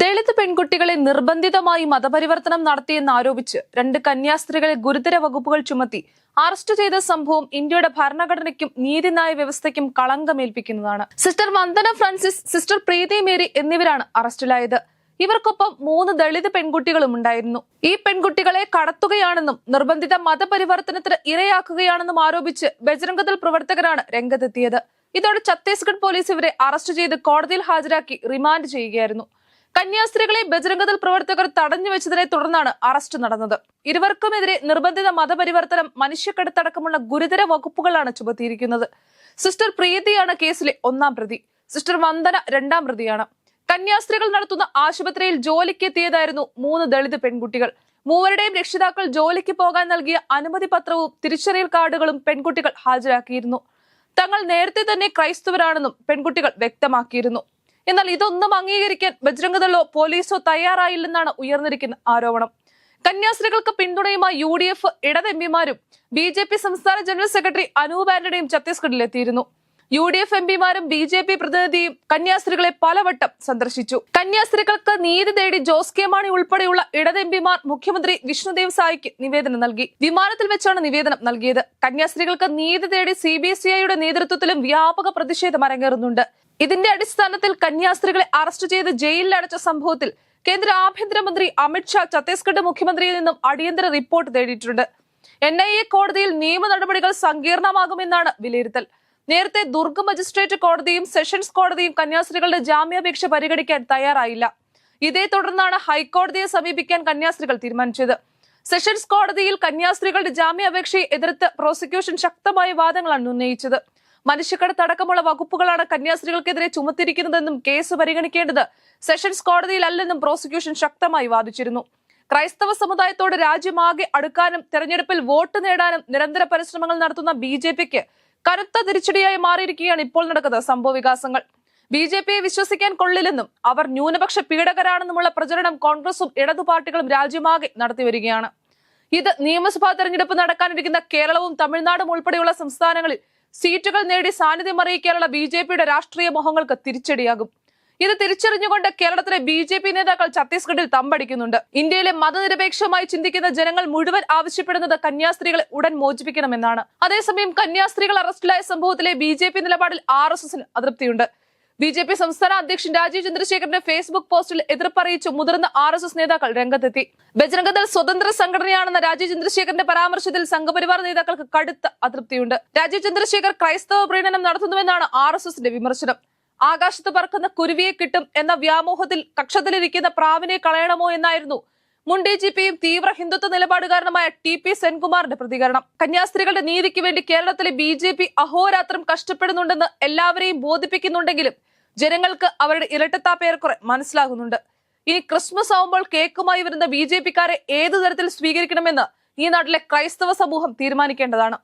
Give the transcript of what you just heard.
ദളിത് പെൺകുട്ടികളെ നിർബന്ധിതമായി മതപരിവർത്തനം നടത്തിയെന്ന് ആരോപിച്ച് രണ്ട് കന്യാസ്ത്രീകളെ ഗുരുതര വകുപ്പുകൾ ചുമത്തി അറസ്റ്റ് ചെയ്ത സംഭവം ഇന്ത്യയുടെ ഭരണഘടനയ്ക്കും നീതിന്യായ വ്യവസ്ഥയ്ക്കും കളങ്കമേൽപ്പിക്കുന്നതാണ്. Sister Vandana Francis sister Preethi Mary എന്നിവരാണ് അറസ്റ്റിലായത്. ഇവർക്കൊപ്പം മൂന്ന് ദളിത് പെൺകുട്ടികളും ഉണ്ടായിരുന്നു. ഈ പെൺകുട്ടികളെ കടത്തുകയാണെന്നും നിർബന്ധിത മതപരിവർത്തനത്തിന് ഇരയാക്കുകയാണെന്നും ആരോപിച്ച് ബജരംഗദൾ പ്രവർത്തകരാണ് രംഗത്തെത്തിയത്. ഇതോടെ ഛത്തീസ്ഗഡ് പോലീസ് ഇവരെ അറസ്റ്റ് ചെയ്ത് കോടതിയിൽ ഹാജരാക്കി റിമാൻഡ് ചെയ്യുകയായിരുന്നു. കന്യാസ്ത്രീകളെ ബജരംഗദൾ പ്രവർത്തകർ തടഞ്ഞു വെച്ചതിനെ തുടർന്നാണ് അറസ്റ്റ് നടന്നത്. ഇരുവർക്കുമെതിരെ നിർബന്ധിത മതപരിവർത്തനം മനുഷ്യക്കടത്തടക്കമുള്ള ഗുരുതര വകുപ്പുകളാണ് ചുമത്തിയിരിക്കുന്നത്. സിസ്റ്റർ പ്രീതിയാണ് കേസിലെ ഒന്നാം പ്രതി. സിസ്റ്റർ വന്ദന രണ്ടാം പ്രതിയാണ്. കന്യാസ്ത്രീകൾ നടത്തുന്ന ആശുപത്രിയിൽ ജോലിക്കെത്തിയതായിരുന്നു മൂന്ന് ദളിത് പെൺകുട്ടികൾ. മൂവരുടെയും രക്ഷിതാക്കൾ ജോലിക്ക് പോകാൻ നൽകിയ അനുമതി പത്രവും തിരിച്ചറിയൽ കാർഡുകളും പെൺകുട്ടികൾ ഹാജരാക്കിയിരുന്നു. തങ്ങൾ നേരത്തെ തന്നെ ക്രൈസ്തവരാണെന്നും പെൺകുട്ടികൾ വ്യക്തമാക്കിയിരുന്നു. എന്നാൽ ഇതൊന്നും അംഗീകരിക്കാൻ ബജ്രംഗദളോ പോലീസോ തയ്യാറായില്ലെന്നാണ് ഉയർന്നിരിക്കുന്ന ആരോപണം. കന്യാസ്ത്രീകൾക്ക് പിന്തുണയുമായി യു ഡി എഫ് ഇടത് എംപിമാരും ബി ജെ പി സംസ്ഥാന ജനറൽ സെക്രട്ടറി അനൂപ് ആന്റണിയും ഛത്തീസ്ഗഡിലെത്തിയിരുന്നു യു ഡി എഫ് എംപിമാരും ബി ജെ പി പ്രതിനിധിയും കന്യാസ്ത്രീകളെ പലവട്ടം സന്ദർശിച്ചു. കന്യാസ്ത്രീകൾക്ക് നീതി തേടി ജോസ് കെ മാണി ഉൾപ്പെടെയുള്ള ഇടത് എംപിമാർ മുഖ്യമന്ത്രി വിഷ്ണുദേവ് സായിക്ക് നിവേദനം നൽകി. വിമാനത്തിൽ വെച്ചാണ് നിവേദനം നൽകിയത്. കന്യാസ്ത്രീകൾക്ക് നീതി തേടി സി ബി എസ് ഐയുടെ നേതൃത്വത്തിലും വ്യാപക പ്രതിഷേധം അരങ്ങേറുന്നുണ്ട്. ഇതിന്റെ അടിസ്ഥാനത്തിൽ കന്യാസ്ത്രീകളെ അറസ്റ്റ് ചെയ്ത് ജയിലിൽ അടച്ച സംഭവത്തിൽ കേന്ദ്ര ആഭ്യന്തരമന്ത്രി അമിത്ഷാ ഛത്തീസ്ഗഡ് മുഖ്യമന്ത്രിയിൽ നിന്നും അടിയന്തര റിപ്പോർട്ട് തേടിയിട്ടുണ്ട്. എൻ ഐ എ കോടതിയിൽ നിയമ നടപടികൾ സങ്കീർണമാകുമെന്നാണ് വിലയിരുത്തൽ. നേരത്തെ ദുർഗ് മജിസ്ട്രേറ്റ് കോടതിയും സെഷൻസ് കോടതിയും കന്യാസ്ത്രീകളുടെ ജാമ്യാപേക്ഷ പരിഗണിക്കാൻ തയ്യാറായില്ല. ഇതേ തുടർന്നാണ് ഹൈക്കോടതിയെ സമീപിക്കാൻ കന്യാസ്ത്രീകൾ തീരുമാനിച്ചത്. സെഷൻസ് കോടതിയിൽ കന്യാസ്ത്രീകളുടെ ജാമ്യാപേക്ഷയെ എതിർത്ത് പ്രോസിക്യൂഷൻ ശക്തമായ വാദങ്ങളാണ് ഉന്നയിച്ചത്. മനുഷ്യക്കടത്തടക്കമുള്ള വകുപ്പുകളാണ് കന്യാസ്ത്രീകൾക്കെതിരെ ചുമത്തിരിക്കുന്നതെന്നും കേസ് പരിഗണിക്കേണ്ടത് സെഷൻസ് കോടതിയിലല്ലെന്നും പ്രോസിക്യൂഷൻ ശക്തമായി വാദിച്ചിരുന്നു. ക്രൈസ്തവ സമുദായത്തോട് രാജ്യമാകെ അടുക്കാനും തെരഞ്ഞെടുപ്പിൽ വോട്ട് നേടാനും നിരന്തര പരിശ്രമങ്ങൾ നടത്തുന്ന ബി ജെ പിക്ക് തിരിച്ചടിയായി മാറിയിരിക്കുകയാണ് ഇപ്പോൾ നടക്കുന്ന സംഭവ വികാസങ്ങൾ. ബി ജെ പിയെ വിശ്വസിക്കാൻ കൊള്ളില്ലെന്നും അവർ ന്യൂനപക്ഷ പീഡകരാണെന്നുമുള്ള പ്രചരണം കോൺഗ്രസും ഇടതു പാർട്ടികളും രാജ്യമാകെ നടത്തിവരികയാണ് ഇത് നിയമസഭാ തെരഞ്ഞെടുപ്പ് നടക്കാനിരിക്കുന്ന കേരളവും തമിഴ്നാടും ഉൾപ്പെടെയുള്ള സംസ്ഥാനങ്ങളിൽ സീറ്റുകൾ നേടി സാന്നിധ്യം അറിയിക്കാനുള്ള ബി ജെ പിയുടെ രാഷ്ട്രീയ മോഹങ്ങൾക്ക് തിരിച്ചടിയാകും. ഇത് തിരിച്ചറിഞ്ഞുകൊണ്ട് കേരളത്തിലെ ബി ജെ പി നേതാക്കൾ ഛത്തീസ്ഗഡിൽ തമ്പടിക്കുന്നുണ്ട്. ഇന്ത്യയിലെ മതനിരപേക്ഷമായി ചിന്തിക്കുന്ന ജനങ്ങൾ മുഴുവൻ ആവശ്യപ്പെടുന്നത് കന്യാസ്ത്രീകളെ ഉടൻ മോചിപ്പിക്കണമെന്നാണ്. അതേസമയം കന്യാസ്ത്രീകൾ അറസ്റ്റിലായ സംഭവത്തിലെ ബി ജെ പി നിലപാടിൽ ആർ എസ് എസിന് അതൃപ്തിയുണ്ട്. ബി ജെ പി സംസ്ഥാന അധ്യക്ഷൻ രാജീവ് ചന്ദ്രശേഖരന്റെ ഫേസ്ബുക്ക് പോസ്റ്റിൽ എതിർപ്പറിയിച്ച് മുതിർന്ന ആർ എസ് എസ് നേതാക്കൾ രംഗത്തെത്തി. ബജരംഗദൾ സ്വതന്ത്ര സംഘടനയാണെന്ന രാജീവ് ചന്ദ്രശേഖരന്റെ പരാമർശത്തിൽ സംഘപരിവാർ നേതാക്കൾക്ക് കടുത്ത അതൃപ്തിയുണ്ട്. രാജീവ് ചന്ദ്രശേഖർ ക്രൈസ്തവ പ്രീണനം നടത്തുന്നുവെന്നാണ് ആർ എസ് എസിന്റെ വിമർശനം. ആകാശത്ത് പറക്കുന്ന കുരുവിയെ കിട്ടും എന്ന വ്യാമോഹത്തിൽ കക്ഷത്തിലിരിക്കുന്ന പ്രാവിനെ കളയണമോ എന്നായിരുന്നു മുൻ ഡി ജി പിയും തീവ്ര ഹിന്ദുത്വ നിലപാടുകാരനുമായ ടി പി സെൻകുമാറിന്റെ പ്രതികരണം. കന്യാസ്ത്രീകളുടെ നീതിക്ക് വേണ്ടി കേരളത്തിലെ ബി ജെ പി അഹോരാത്രം കഷ്ടപ്പെടുന്നുണ്ടെന്ന് എല്ലാവരെയും ബോധിപ്പിക്കുന്നുണ്ടെങ്കിലും ജനങ്ങൾക്ക് അവരുടെ ഇരട്ടത്താപ്പേറെക്കുറെ മനസ്സിലാകുന്നുണ്ട്. ഇനി ക്രിസ്മസ് ആവുമ്പോൾ കേക്കുമായി വരുന്ന ബി ജെ പിക്കാരെ ഏതു തരത്തിൽ സ്വീകരിക്കണമെന്ന് ഈ നാട്ടിലെ ക്രൈസ്തവ സമൂഹം തീരുമാനിക്കേണ്ടതാണ്.